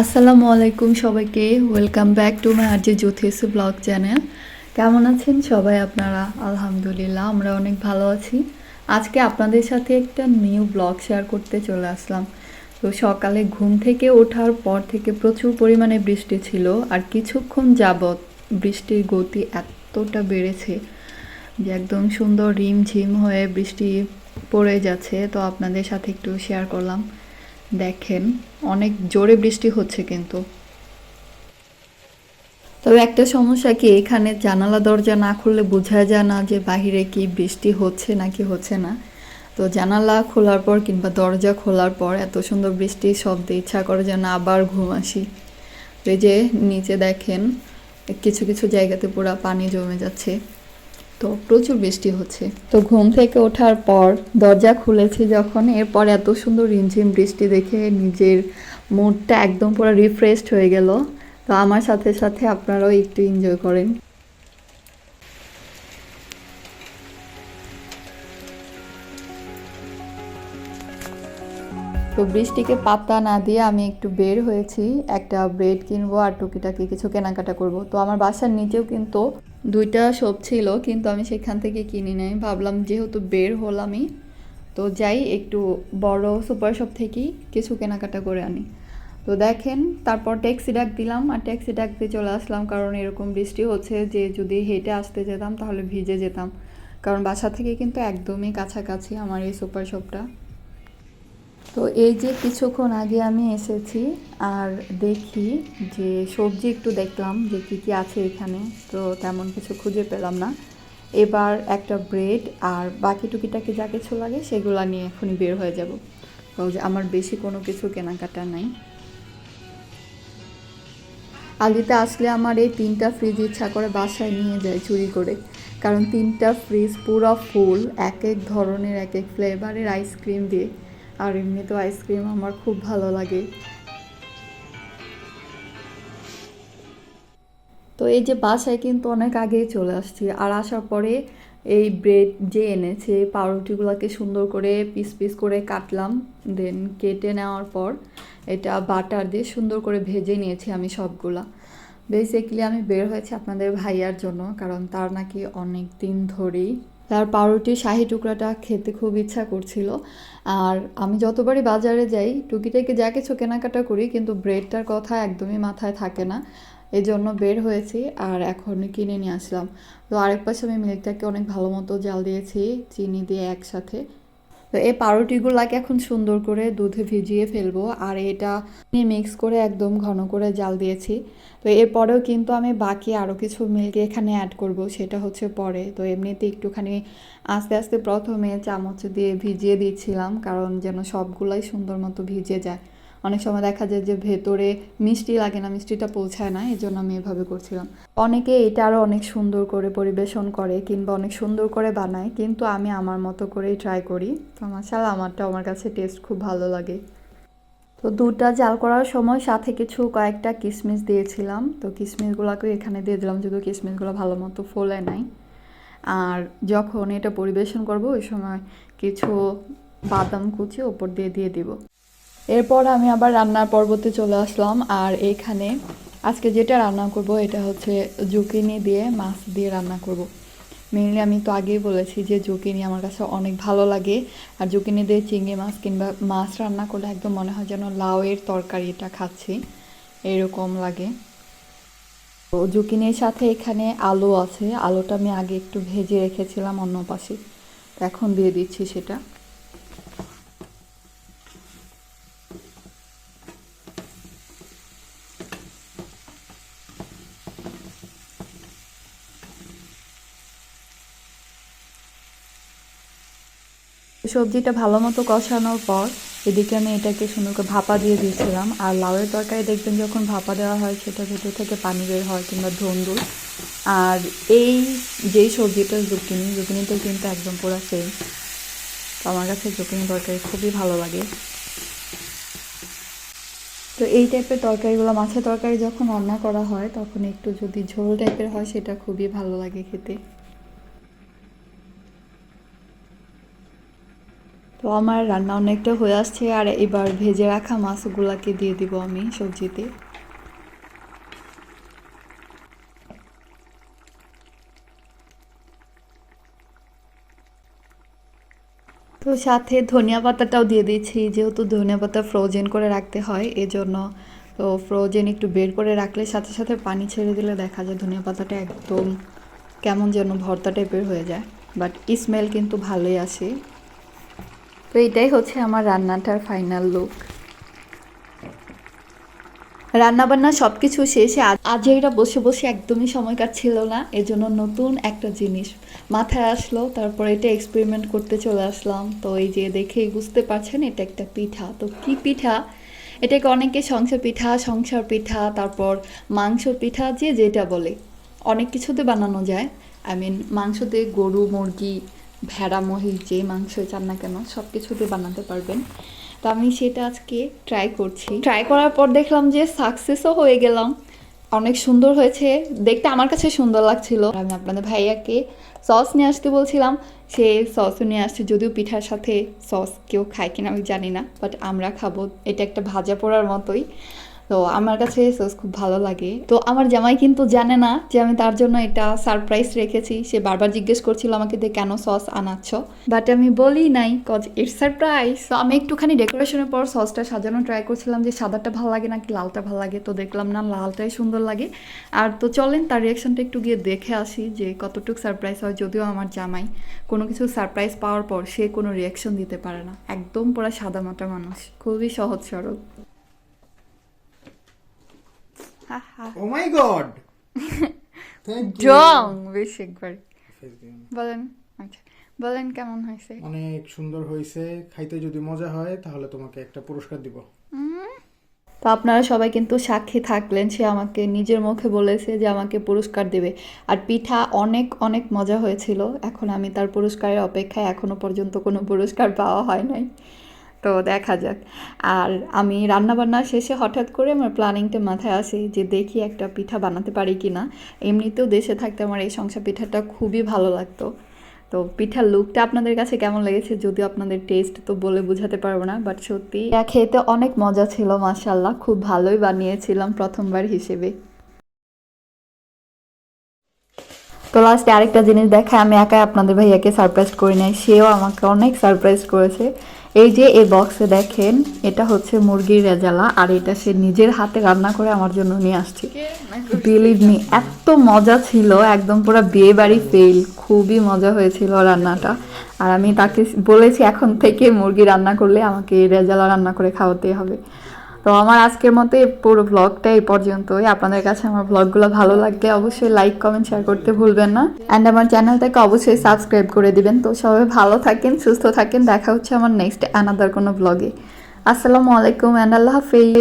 আসসালামু আলাইকুম সবাইকে। Welcome back to my RJ Jyotish blog channel কেমন আছেন সবাই আপনারা? আলহামদুলিল্লাহ, আমরা অনেক ভালো আছি। আজকে আপনাদের সাথে একটা নিউ ব্লগ শেয়ার করতে চলে আসলাম। তো সকালে ঘুম থেকে ওঠার পর থেকে প্রচুর পরিমাণে বৃষ্টি ছিল, আর কিছুক্ষণ যাবৎ বৃষ্টির গতি এতটা বেড়েছে যে একদম সুন্দর রিম ঝিম হয়ে বৃষ্টি পড়ে যাচ্ছে। তো আপনাদের সাথে একটু শেয়ার করলাম। দেখেন, অনেক জোরে বৃষ্টি হচ্ছে কিন্তু। তবে একটা সমস্যা কি, এখানে জানালা দরজা না খুললে বোঝা যায় না যে বাহিরে কি বৃষ্টি হচ্ছে নাকি হচ্ছে না। তো জানালা খোলার পর কিংবা দরজা খোলার পর এত সুন্দর বৃষ্টির শব্দে ইচ্ছা করে যেন আবার ঘুম আসি। এই যে নিচে দেখেন, কিছু কিছু জায়গাতে পুরো পানি জমে যাচ্ছে। তো প্রচুর বৃষ্টি হচ্ছে। তো ঘুম থেকে ওঠার পর দরজা খুলেছি যখন, এরপর এত সুন্দর রিমঝিম বৃষ্টি দেখে নিজের মুডটা একদম পুরো রিফ্রেশড হয়ে গেল। তো আমার সাথে সাথে আপনারাও একটু এনজয় করেন। তো বৃষ্টিকে পাত্তা না দিয়ে আমি একটু বের হয়েছি, একটা ব্রেড কিনবো আর টুকিটাকি কিছু কেনাকাটা করব। তো আমার বাসার নিচেও কিন্তু দুইটা শপ ছিল, কিন্তু আমি সেখান থেকে কিনি নাই। ভাবলাম যেহেতু বের হলামই, তো যাই একটু বড় সুপার শপ থেকেই কিছু কেনাকাটা করে আনি। তো দেখেন, তারপর ট্যাক্সি ডাক দিলাম আর ট্যাক্সি ডাক দিয়ে চলে আসলাম, কারণ এরকম বৃষ্টি হচ্ছে যে যদি হেঁটে আসতে যেতাম তাহলে ভিজে যেতাম। কারণ বাসা থেকে কিন্তু একদমই কাছাকাছি আমার এই সুপার শপটা। তো এই যে কিছুক্ষণ আগে আমি এসেছি আর দেখি যে সবজি একটু দেখলাম যে কী কী আছে এখানে, তো তেমন কিছু খুঁজে পেলাম না। এবার একটা ব্রেড আর বাকি টুকিটাকি যা কিছু লাগে সেগুলো নিয়ে এখনই বের হয়ে যাব। যে আমার বেশি কোনো কিছু কেনাকাটা নাই। আলিতে আসলে আমার এই তিনটা ফ্রিজ ইচ্ছা করে বাসায় নিয়ে যায় চুরি করে। কারণ তিনটা ফ্রিজ পুরো ফুল এক এক ধরনের, এক এক ফ্লেভারের আইসক্রিম দিয়ে। আর এমনিতেও আইসক্রিম আমার খুব ভালো লাগে। তো এই যে বাসায় কিন্তু অনেক আগেই চলে আসছি, আর আসার পরে এই ব্রেড যে এনেছে পাউরুটিগুলোকে সুন্দর করে পিস পিস করে কাটলাম দেন কেটে নেওয়ার পর এটা বাটার দিয়ে সুন্দর করে ভেজে নিয়েছি আমি সবগুলা। বেসিক্যালি আমি বের হয়েছি আপনাদের ভাইয়ার জন্য, কারণ তার নাকি অনেক দিন ধরেই তার পাউরুটির শাহি টুকরাটা খেতে খুব ইচ্ছা করছিল। আর আমি যতবারই বাজারে যাই, টুকিটাকি যা কিছু কেনাকাটা করি, কিন্তু ব্রেডটার কথা একদমই মাথায় থাকে না। এই জন্য বের হয়েছি আর এখন কিনে নিয়ে আসলাম। তো আরেক পাশে আমি মিল্কটাকে অনেক ভালো মতো জাল দিয়েছি, চিনি দিয়ে একসাথে। তো এই পাউরুটিগুলোকে এখন সুন্দর করে দুধে ভিজিয়ে ফেলব। আর এটা মিক্স করে একদম ঘন করে জাল দিয়েছি। তো এরপরেও কিন্তু আমি বাকি আরও কিছু মিল্ক এখানে অ্যাড করব, সেটা হচ্ছে পরে। তো এমনিতে একটুখানি আস্তে আস্তে প্রথমে চামচ দিয়ে ভিজিয়ে দিচ্ছিলাম, কারণ যেন সবগুলাই সুন্দর মতো ভিজে যায়। অনেক সময় দেখা যায় যে ভেতরে মিষ্টি লাগে না, মিষ্টিটা পৌঁছায় না, এই জন্য আমি এভাবে করছিলাম। অনেকে এটা আরও অনেক সুন্দর করে পরিবেশন করে কিংবা অনেক সুন্দর করে বানায়, কিন্তু আমি আমার মতো করেই ট্রাই করি। তো মাসাল আমারটা আমার কাছে টেস্ট খুব ভালো লাগে। তো দুধটা জাল করার সময় সাথে কিছু কয়েকটা কিশমিশ দিয়েছিলাম। তো কিশমিশগুলোকে এখানে দিয়ে দিলাম যদি কিশমিশগুলো ভালো মতো ফোলে নাই। আর যখন এটা পরিবেশন করব, ওই সময় কিছু বাদাম কুচি ওপর দিয়ে দিয়ে দিব। এরপর আমি আবার রান্নার পর্বতে চলে আসলাম, আর এইখানে আজকে যেটা রান্না করব এটা হচ্ছে জুকিনি দিয়ে মাছ দিয়ে রান্না করব। মেনলি আমি তো আগেই বলেছি যে জুকিনি আমার কাছে অনেক ভালো লাগে, আর জুকিনি দিয়ে চিংড়ি মাছ কিংবা মাছ রান্না করলে একদম মনে হয় যেন লাউয়ের তরকারিটা খাচ্ছি, এরকম লাগে তো জুকিনির সাথে এখানে আলু আছে, আলুটা আমি আগে একটু ভেজে রেখেছিলাম অন্য পাশে, এখন দিয়ে দিচ্ছি সেটা সবজিটা ভালো মতো কষানোর পর এদিকে আমি এটাকে সুন্দর করে ভাপা দিয়ে দিয়েছিলাম। আর লাউয়ের তরকারি দেখবেন যখন ভাপা দেওয়া হয়, সেটা ভেতর থেকে পানি বের হয় কিংবা ধন্দুল। আর এই যেই সবজিটা জুকিনি, জুকিনিটা কিন্তু একদম পুরো সেম তো আমার কাছে জুকিনি তরকারি খুবই ভালো লাগে। তো এই টাইপের তরকারিগুলো, মাছের তরকারি যখন রান্না করা হয়, তখন একটু যদি ঝোল টাইপের হয়, সেটা খুবই ভালো লাগে খেতে। তো আমার রান্না অনেকটা হয়ে আসছে আর এবার ভেজে রাখা মাছগুলাকে দিয়ে দিব আমি সবজিতে। তো সাথে ধনিয়া পাতাটাও দিয়ে দিচ্ছি, যেহেতু ধনিয়া পাতা ফ্রোজেন করে রাখতে হয়, এজন্য তো ফ্রোজেন একটু বের করে রাখলে সাথে সাথে পানি ছেড়ে দিলে দেখা যায় ধনিয়া পাতাটা একদম কেমন যেন ভর্তা টাইপের হয়ে যায় বাট স্মেল কিন্তু ভালোই আসে। তো এটাই হচ্ছে আমার রান্নাটার ফাইনাল লুক রান্নাবান্না সব কিছু শেষে আজ- আজ এটা বসে বসে একদমই সময় কাটছিল না, এজন্য নতুন একটা জিনিস মাথায় আসলো, তারপর এটা এক্সপেরিমেন্ট করতে চলে আসলাম। তো এই যে দেখেই বুঝতে পারছেন, এটা একটা পিঠা। তো কি পিঠা? এটাকে অনেকে সংসার পিঠা সংসার পিঠা, তারপর মাংস পিঠা, যে যেটা বলে। অনেক কিছুতে বানানো যায়। আই মিন মাংসতে গরু, মুরগি ভেড়া, মহিষ, যে মাংস চান না কেন সব কিছুতে বানাতে পারবেন। তো আমি সেটা আজকে ট্রাই করছি। ট্রাই করার পর দেখলাম যে সাকসেসও হয়ে গেলাম। অনেক সুন্দর হয়েছে। দেখতে আমার কাছে সুন্দর লাগছিল। আমি আপনাদের ভাইয়াকে সস নিয়ে আসতে বলছিলাম। সে সসও নিয়ে আসছে, যদিও পিঠার সাথে সস কেউ খায় কিনা আমি জানি না বাট আমরা খাব। এটা একটা ভাজা পোড়ার মতোই। তো আমার কাছে সস খুব ভালো লাগে। তো আমার জামাই কিন্তু জানে না যে আমি তার জন্য এটা সারপ্রাইজ রেখেছি। সে বারবার জিজ্ঞেস করছিল আমাকে যে কেন সস আনাচ্ছ? বাট আমি বলি নাই কজ ইটস সারপ্রাইজ তো আমি একটুখানি ডেকোরেশনের পর সসটা সাজানো ট্রাই করছিলাম যে সাদাটা ভালো লাগে নাকি লালটা ভালো লাগে। তো দেখলাম না, লালটাই সুন্দর লাগে। আর তো চলেন, তার রিয়াকশনটা একটু গিয়ে দেখে আসি যে কতটুকু সারপ্রাইজ হয়। যদিও আমার জামাই কোনো কিছু সারপ্রাইজ পাওয়ার পর সে কোনো রিয়াকশন দিতে পারে না। একদম পুরো সাদামাটা মানুষ। খুবই সহজ সরল ও মাই গড ড্রং বেশ একবার। বলেন আচ্ছা। বলেন কেমন হয়েছে? অনেক সুন্দর হয়েছে। খাইতে যদি মজা হয় তাহলে তোমাকে একটা পুরস্কার দিব। তো আপনারা সবাই কিন্তু সাক্ষী থাকলেন। সে আমাকে নিজের মুখে বলেছে যে আমাকে পুরস্কার দেবে। আর পিঠা অনেক অনেক মজা হয়েছিল। এখন আমি তার পুরস্কারের অপেক্ষায় এখনও পর্যন্ত কোনো পুরস্কার পাওয়া হয় নাই। তো দেখা যাক। আর আমি রান্নাবান্না শেষে হঠাৎ করে আমার প্ল্যানিংটা মাথায় আসে যে দেখি একটা পিঠা বানাতে পারি কি না এমনিতেও দেশে থাকতে আমার এই সংসার পিঠাটা খুবই ভালো লাগতো। তো পিঠার লুকটা আপনাদের কাছে কেমন লেগেছে? যদিও আপনাদের টেস্ট তো বলে বোঝাতে পারব না বাট সত্যি খেতে অনেক মজা ছিল মাশাল্লাহ খুব ভালোই বানিয়েছিলাম প্রথমবার হিসেবে। তো লাস্টে আরেকটা জিনিস দেখা আমি একাই আপনাদের ভাইয়াকে সারপ্রাইজ করি নাই। সেও আমাকে অনেক সারপ্রাইজ করেছে। এই যে এই বক্সে দেখেন, এটা হচ্ছে মুরগির রেজালা, আর এটা সে নিজের হাতে রান্না করে আমার জন্য নিয়ে আসছে। বিলিভ মি এত মজা ছিল, একদম পুরো বিয়ে বাড়ি ফেল খুবই মজা হয়েছিল রান্নাটা। আর আমি তাকে বলেছি, এখন থেকে মুরগি রান্না করলে আমাকে রেজালা রান্না করে খাওয়াতে হবে। তো আমার আজকের মতো পুরো ব্লগটা এই পর্যন্তই। আপনাদের কাছে আমার ব্লগগুলো ভালো লাগলে অবশ্যই লাইক কমেন্ট শেয়ার করতে ভুলবেন না। অ্যান্ড আমার চ্যানেলটাকে অবশ্যই সাবস্ক্রাইব করে দিবেন। তো সবাই ভালো থাকেন, সুস্থ থাকেন। দেখা হচ্ছে আমার নেক্সট অ্যানাদার কোনো ব্লগে আসসালামু আলাইকুম অ্যান্ড আল্লাহ হাফিজ।